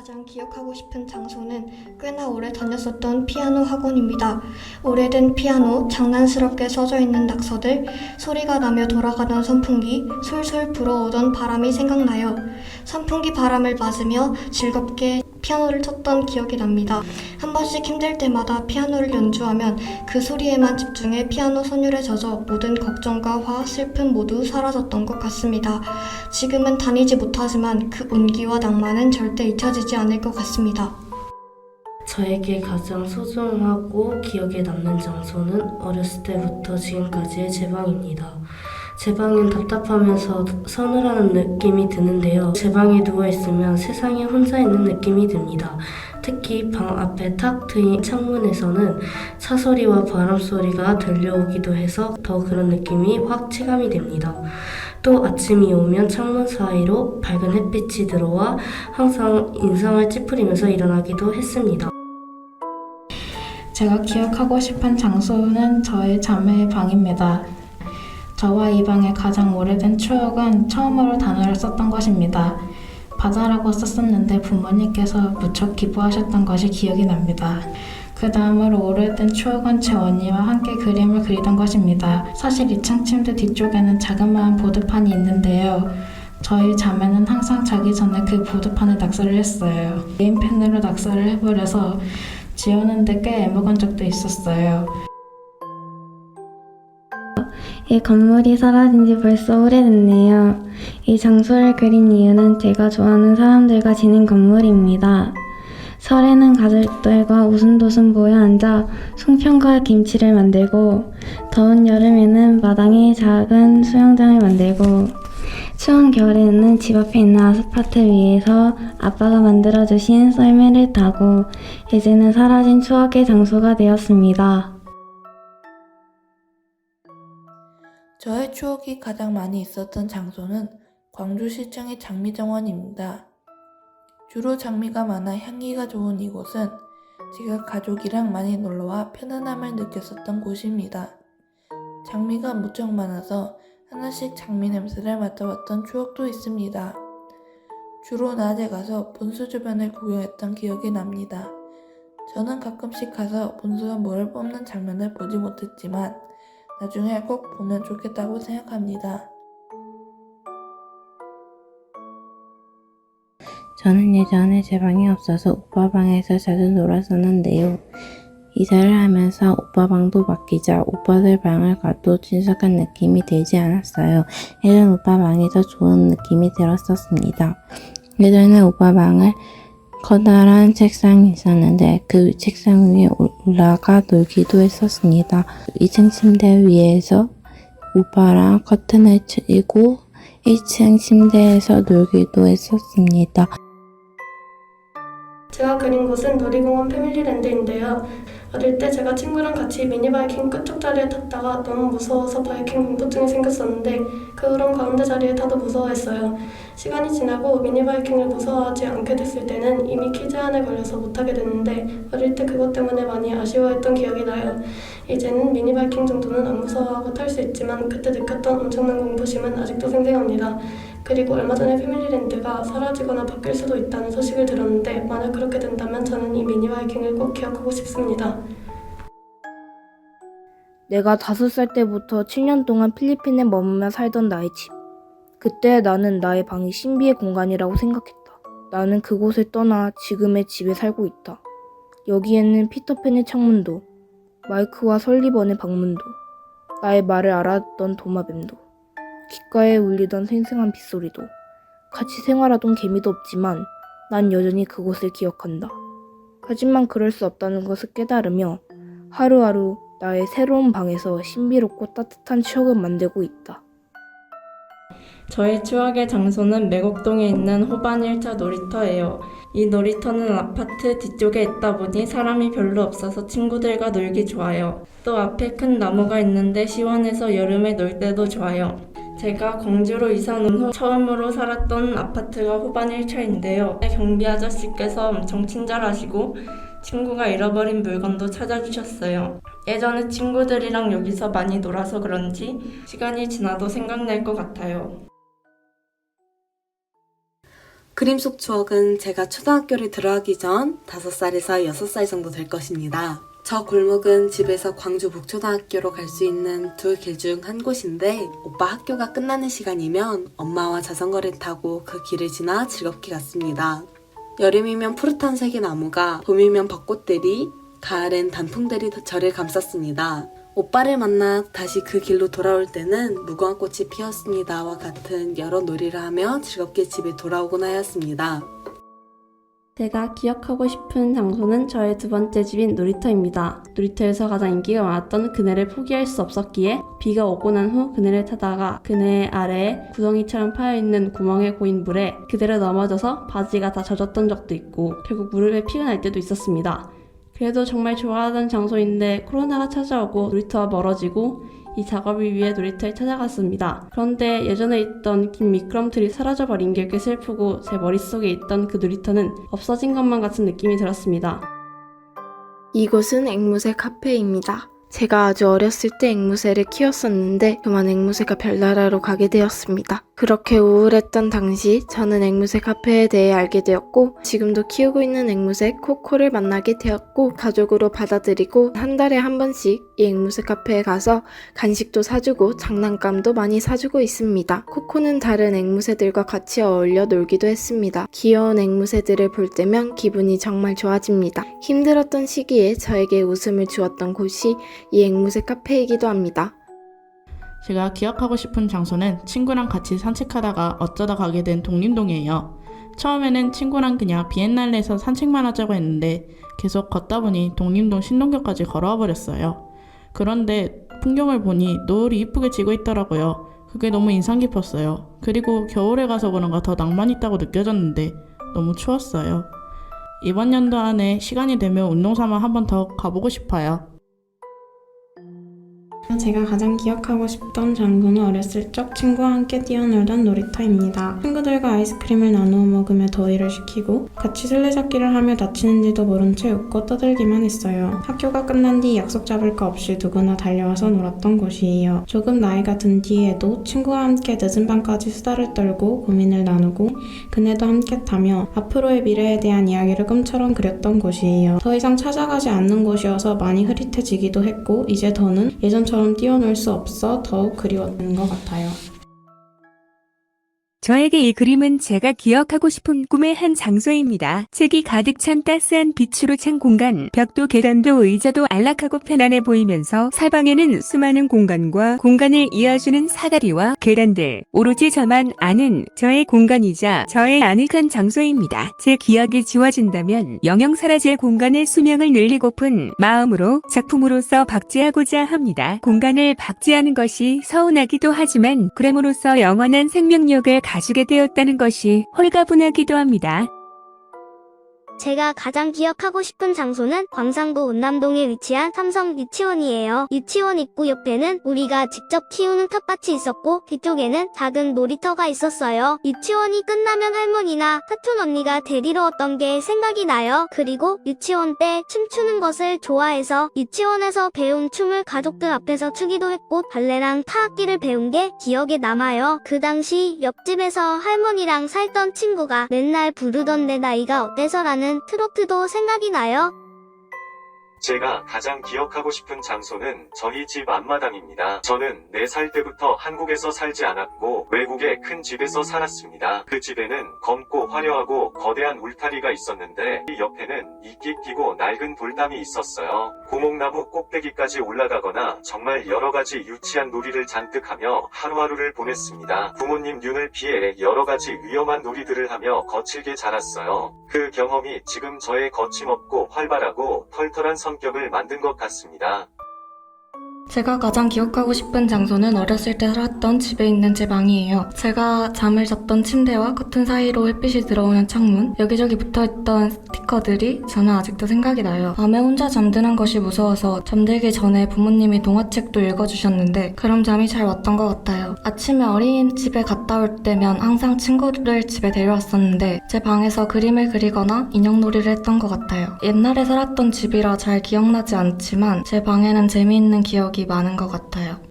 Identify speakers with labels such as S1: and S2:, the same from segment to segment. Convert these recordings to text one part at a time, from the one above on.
S1: 가장 기억하고 싶은 장소는 꽤나 오래 다녔었던 피아노 학원입니다. 오래된 피아노, 장난스럽게 써져 있는 낙서들, 소리가 나며 돌아가던 선풍기, 솔솔 불어오던 바람이 생각나요. 선풍기 바람을 맞으며 즐겁게 피아노를 쳤던 기억이 납니다. 한 번씩 힘들 때마다 피아노를 연주하면 그 소리에만 집중해 피아노 선율에 젖어 모든 걱정과 화, 슬픔 모두 사라졌던 것 같습니다. 지금은 다니지 못하지만 그 온기와 낭만은 절대 잊혀지지 않을 것 같습니다.
S2: 저에게 가장 소중하고 기억에 남는 장소는 어렸을 때부터 지금까지의 제 방입니다. 제 방은 답답하면서 서늘한 느낌이 드는데요. 제 방에 누워있으면 세상에 혼자 있는 느낌이 듭니다. 특히 방 앞에 탁 트인 창문에서는 차 소리와 바람 소리가 들려오기도 해서 더 그런 느낌이 확 체감이 됩니다. 또 아침이 오면 창문 사이로 밝은 햇빛이 들어와 항상 인상을 찌푸리면서 일어나기도 했습니다.
S3: 제가 기억하고 싶은 장소는 저의 자매의 방입니다. 저와 이 방의 가장 오래된 추억은 처음으로 단어를 썼던 것입니다. 바다라고 썼었는데 부모님께서 무척 기뻐하셨던 것이 기억이 납니다. 그 다음으로 오래된 추억은 제 언니와 함께 그림을 그리던 것입니다. 사실 2층 침대 뒤쪽에는 자그마한 보드판이 있는데요. 저희 자매는 항상 자기 전에 그 보드판에 낙서를 했어요. 네임펜으로 낙서를 해버려서 지우는데 꽤 애먹은 적도 있었어요.
S4: 이 건물이 사라진 지 벌써 오래됐네요. 이 장소를 그린 이유는 제가 좋아하는 사람들과 지낸 건물입니다. 설에는 가족들과 오순도순 모여 앉아 송편과 김치를 만들고 더운 여름에는 마당에 작은 수영장을 만들고 추운 겨울에는 집 앞에 있는 아스파트 위에서 아빠가 만들어주신 썰매를 타고 이제는 사라진 추억의 장소가 되었습니다.
S5: 저의 추억이 가장 많이 있었던 장소는 광주시청의 장미정원입니다. 주로 장미가 많아 향기가 좋은 이곳은 제가 가족이랑 많이 놀러와 편안함을 느꼈었던 곳입니다. 장미가 무척 많아서 하나씩 장미 냄새를 맡아봤던 추억도 있습니다. 주로 낮에 가서 분수 주변을 구경했던 기억이 납니다. 저는 가끔씩 가서 분수가 물을 뽑는 장면을 보지 못했지만 나중에 꼭 보면 좋겠다고 생각합니다.
S6: 저는 예전에 제 방이 없어서 오빠 방에서 자주 놀았었는데요. 이사를 하면서 오빠 방도 바뀌자 오빠들 방을 가도 친숙한 느낌이 들지 않았어요. 예전 오빠 방이 더 좋은 느낌이 들었었습니다. 예전에 오빠 방을 커다란 책상이 있었는데 그 책상 위에 올라가 놀기도 했었습니다. 2층 침대 위에서 오빠랑 커튼을 치고 1층 침대에서 놀기도 했었습니다.
S7: 제가 그린 곳은 놀이공원 패밀리랜드인데요. 어릴 때 제가 친구랑 같이 미니바이킹 끝쪽 자리에 탔다가 너무 무서워서 바이킹 공포증이 생겼었는데 그 후론 가운데 자리에 타도 무서워했어요. 시간이 지나고 미니바이킹을 무서워하지 않게 됐을 때는 이미 키 제한에 걸려서 못하게 됐는데 어릴 때 그것 때문에 많이 아쉬워했던 기억이 나요. 이제는 미니바이킹 정도는 안 무서워하고 탈 수 있지만 그때 느꼈던 엄청난 공포심은 아직도 생생합니다. 그리고 얼마 전에 패밀리랜드가 사라지거나 바뀔 수도 있다는 소식을 들었는데 만약 그렇게 된다면 저는 이 미니 바이킹을 꼭 기억하고 싶습니다.
S8: 내가 다섯 살 때부터 7년 동안 필리핀에 머물며 살던 나의 집. 그때 나는 나의 방이 신비의 공간이라고 생각했다. 나는 그곳을 떠나 지금의 집에 살고 있다. 여기에는 피터팬의 창문도, 마이크와 설리번의 방문도, 나의 말을 알아듣던 도마뱀도, 귓가에 울리던 생생한 빗소리도, 같이 생활하던 개미도 없지만 난 여전히 그곳을 기억한다. 하지만 그럴 수 없다는 것을 깨달으며 하루하루 나의 새로운 방에서 신비롭고 따뜻한 추억을 만들고 있다.
S9: 저의 추억의 장소는 매곡동에 있는 호반 1차 놀이터예요. 이 놀이터는 아파트 뒤쪽에 있다 보니 사람이 별로 없어서 친구들과 놀기 좋아요. 또 앞에 큰 나무가 있는데 시원해서 여름에 놀 때도 좋아요. 제가 광주로 이사 온 후 처음으로 살았던 아파트가 호반 1차인데요. 경비 아저씨께서 엄청 친절하시고 친구가 잃어버린 물건도 찾아주셨어요. 예전에 친구들이랑 여기서 많이 놀아서 그런지 시간이 지나도 생각날 것 같아요.
S10: 그림 속 추억은 제가 초등학교를 들어가기 전 5살에서 6살 정도 될 것입니다. 저 골목은 집에서 광주 북초등학교로 갈 수 있는 두 길 중 한 곳인데 오빠 학교가 끝나는 시간이면 엄마와 자전거를 타고 그 길을 지나 즐겁게 갔습니다. 여름이면 푸릇한 색의 나무가 봄이면 벚꽃들이 가을엔 단풍들이 저를 감쌌습니다. 오빠를 만나 다시 그 길로 돌아올 때는 무궁화 꽃이 피었습니다와 같은 여러 놀이를 하며 즐겁게 집에 돌아오곤 하였습니다.
S2: 제가 기억하고 싶은 장소는 저의 두 번째 집인 놀이터입니다. 놀이터에서 가장 인기가 많았던 그네를 포기할 수 없었기에 비가 오고 난 후 그네를 타다가 그네 아래에 구덩이처럼 파여있는 구멍에 고인 물에 그대로 넘어져서 바지가 다 젖었던 적도 있고 결국 무릎에 피가 날 때도 있었습니다. 그래도 정말 좋아하던 장소인데 코로나가 찾아오고 놀이터와 멀어지고 이 작업을 위해 놀이터에 찾아갔습니다. 그런데 예전에 있던 긴 미끄럼틀이 사라져버린 게 꽤 슬프고 제 머릿속에 있던 그 놀이터는 없어진 것만 같은 느낌이 들었습니다.
S8: 이곳은 앵무새 카페입니다. 제가 아주 어렸을 때 앵무새를 키웠었는데 그만 앵무새가 별나라로 가게 되었습니다. 그렇게 우울했던 당시 저는 앵무새 카페에 대해 알게 되었고 지금도 키우고 있는 앵무새 코코를 만나게 되었고 가족으로 받아들이고 한 달에 한 번씩 이 앵무새 카페에 가서 간식도 사주고 장난감도 많이 사주고 있습니다. 코코는 다른 앵무새들과 같이 어울려 놀기도 했습니다. 귀여운 앵무새들을 볼 때면 기분이 정말 좋아집니다. 힘들었던 시기에 저에게 웃음을 주었던 곳이 이 앵무새 카페이기도 합니다.
S11: 제가 기억하고 싶은 장소는 친구랑 같이 산책하다가 어쩌다 가게 된 독림동이에요. 처음에는 친구랑 그냥 비엔날레에서 산책만 하자고 했는데 계속 걷다 보니 독림동 신동교까지 걸어와 버렸어요. 그런데 풍경을 보니 노을이 이쁘게 지고 있더라고요. 그게 너무 인상 깊었어요. 그리고 겨울에 가서 그런가 더 낭만 있다고 느껴졌는데 너무 추웠어요. 이번 연도 안에 시간이 되면 운동 삼아 한번 더 가보고 싶어요.
S3: 제가 가장 기억하고 싶던 장소는 어렸을 적 친구와 함께 뛰어놀던 놀이터입니다. 친구들과 아이스크림을 나누어 먹으며 더위를 식히고 같이 술래잡기를 하며 다치는지도 모른 채 웃고 떠들기만 했어요. 학교가 끝난 뒤 약속 잡을 거 없이 누구나 달려와서 놀았던 곳이에요. 조금 나이가 든 뒤에도 친구와 함께 늦은 밤까지 수다를 떨고 고민을 나누고 그네도 함께 타며 앞으로의 미래에 대한 이야기를 꿈처럼 그렸던 곳이에요. 더 이상 찾아가지 않는 곳이어서 많이 흐릿해지기도 했고 이제 더는 예전처럼 뛰어놀 수 없어 더욱 그리웠던 것 같아요.
S12: 저에게 이 그림은 제가 기억하고 싶은 꿈의 한 장소입니다. 색이 가득 찬 따스한 빛으로 찬 공간, 벽도 계단도 의자도 안락하고 편안해 보이면서 사방에는 수많은 공간과 공간을 이어주는 사다리와 계단들, 오로지 저만 아는 저의 공간이자 저의 아늑한 장소입니다. 제 기억이 지워진다면 영영 사라질 공간의 수명을 늘리고픈 마음으로 작품으로서 박제하고자 합니다. 공간을 박제하는 것이 서운하기도 하지만 그램으로써 영원한 생명력을 가지게 되었다는 것이 홀가분하기도 합니다.
S13: 제가 가장 기억하고 싶은 장소는 광산구 운남동에 위치한 삼성 유치원이에요. 유치원 입구 옆에는 우리가 직접 키우는 텃밭이 있었고 뒤쪽에는 작은 놀이터가 있었어요. 유치원이 끝나면 할머니나 사촌 언니가 데리러 왔던 게 생각이 나요. 그리고 유치원 때 춤추는 것을 좋아해서 유치원에서 배운 춤을 가족들 앞에서 추기도 했고 발레랑 타악기를 배운 게 기억에 남아요. 그 당시 옆집에서 할머니랑 살던 친구가 맨날 부르던 내 나이가 어때서라는 트로트도 생각이 나요.
S14: 제가 가장 기억하고 싶은 장소는 저희 집 앞마당입니다. 저는 4살 때부터 한국에서 살지 않았고 외국의 큰 집에서 살았습니다. 그 집에는 검고 화려하고 거대한 울타리가 있었는데 이 옆에는 이끼 끼고 낡은 돌담이 있었어요. 고목나무 꼭대기까지 올라가거나 정말 여러 가지 유치한 놀이를 잔뜩 하며 하루하루를 보냈습니다. 부모님 눈을 피해 여러 가지 위험한 놀이들을 하며 거칠게 자랐어요. 그 경험이 지금 저의 거침없고 활발하고 털털한 성격을 만든 것 같습니다.
S1: 제가 가장 기억하고 싶은 장소는 어렸을 때 살았던 집에 있는 제 방이에요. 제가 잠을 잤던 침대와 커튼 사이로 햇빛이 들어오는 창문, 여기저기 붙어있던 스티커들이 저는 아직도 생각이 나요. 밤에 혼자 잠드는 것이 무서워서 잠들기 전에 부모님이 동화책도 읽어주셨는데 그럼 잠이 잘 왔던 것 같아요. 아침에 어린이집에 갔다 올 때면 항상 친구를 집에 데려왔었는데 제 방에서 그림을 그리거나 인형놀이를 했던 것 같아요. 옛날에 살았던 집이라 잘 기억나지 않지만 제 방에는 재미있는 기억이 많은 것 같아요.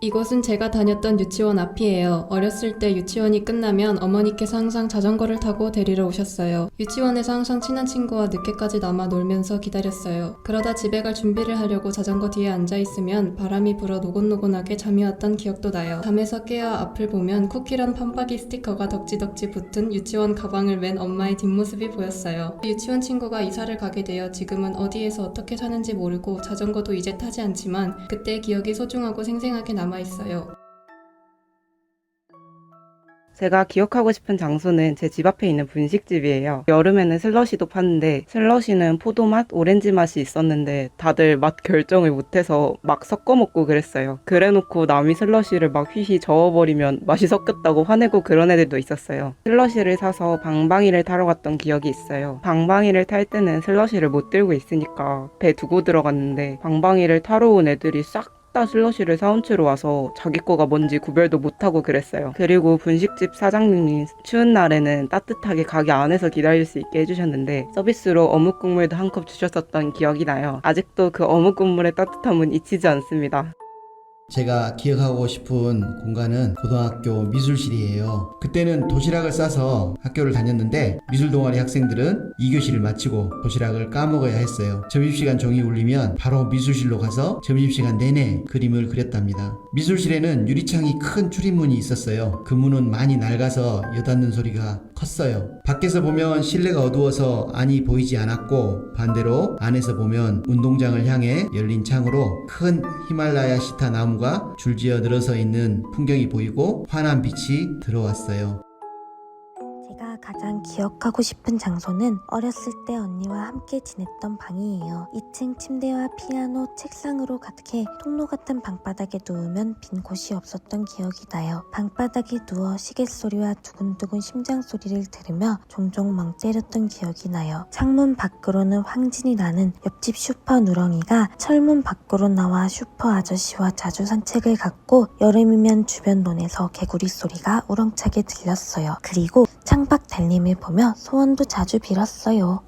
S15: 이곳은 제가 다녔던 유치원 앞이에요. 어렸을 때 유치원이 끝나면 어머니께서 항상 자전거를 타고 데리러 오셨어요. 유치원에서 항상 친한 친구와 늦게까지 남아 놀면서 기다렸어요. 그러다 집에 갈 준비를 하려고 자전거 뒤에 앉아 있으면 바람이 불어 노곤노곤하게 잠이 왔던 기억도 나요. 잠에서 깨어 앞을 보면 쿠키란 판박이 스티커가 덕지덕지 붙은 유치원 가방을 맨 엄마의 뒷모습이 보였어요. 유치원 친구가 이사를 가게 되어 지금은 어디에서 어떻게 사는지 모르고 자전거도 이제 타지 않지만 그때의 기억이 소중하고 생생하게 남아 있어요.
S16: 제가 기억하고 싶은 장소는 제 집 앞에 있는 분식집이에요. 여름에는 슬러시도 파는데 슬러시는 포도 맛, 오렌지 맛이 있었는데 다들 맛 결정을 못해서 막 섞어 먹고 그랬어요. 그래놓고 남이 슬러시를 막 휘휘 저어버리면 맛이 섞였다고 화내고 그런 애들도 있었어요. 슬러시를 사서 방방이를 타러 갔던 기억이 있어요. 방방이를 탈 때는 슬러시를 못 들고 있으니까 배 두고 들어갔는데 방방이를 타러 온 애들이 싹 다 슬러시를 사온 채로 와서 자기 거가 뭔지 구별도 못하고 그랬어요. 그리고 분식집 사장님이 추운 날에는 따뜻하게 가게 안에서 기다릴 수 있게 해주셨는데 서비스로 어묵 국물도 한 컵 주셨었던 기억이 나요. 아직도 그 어묵 국물의 따뜻함은 잊히지 않습니다.
S17: 제가 기억하고 싶은 공간은 고등학교 미술실이에요. 그때는 도시락을 싸서 학교를 다녔는데 미술 동아리 학생들은 2교시를 마치고 도시락을 까먹어야 했어요. 점심시간 종이 울리면 바로 미술실로 가서 점심시간 내내 그림을 그렸답니다. 미술실에는 유리창이 큰 출입문이 있었어요. 그 문은 많이 낡아서 여닫는 소리가 컸어요. 밖에서 보면 실내가 어두워서 안이 보이지 않았고 반대로 안에서 보면 운동장을 향해 열린 창으로 큰 히말라야 시타 나무 가 줄지어 늘어서 있는 풍경이 보이고 환한 빛이 들어왔어요.
S18: 가장 기억하고 싶은 장소는 어렸을 때 언니와 함께 지냈던 방이에요. 2층 침대와 피아노, 책상으로 가득해 통로 같은 방바닥에 누우면 빈 곳이 없었던 기억이 나요. 방바닥에 누워 시계 소리와 두근두근 심장 소리를 들으며 종종 멍 때렸던 기억이 나요. 창문 밖으로는 황진이 나는 옆집 슈퍼 누렁이가 철문 밖으로 나와 슈퍼 아저씨와 자주 산책을 갔고 여름이면 주변 논에서 개구리 소리가 우렁차게 들렸어요. 그리고 창밖 달림을 보며 소원도 자주 빌었어요.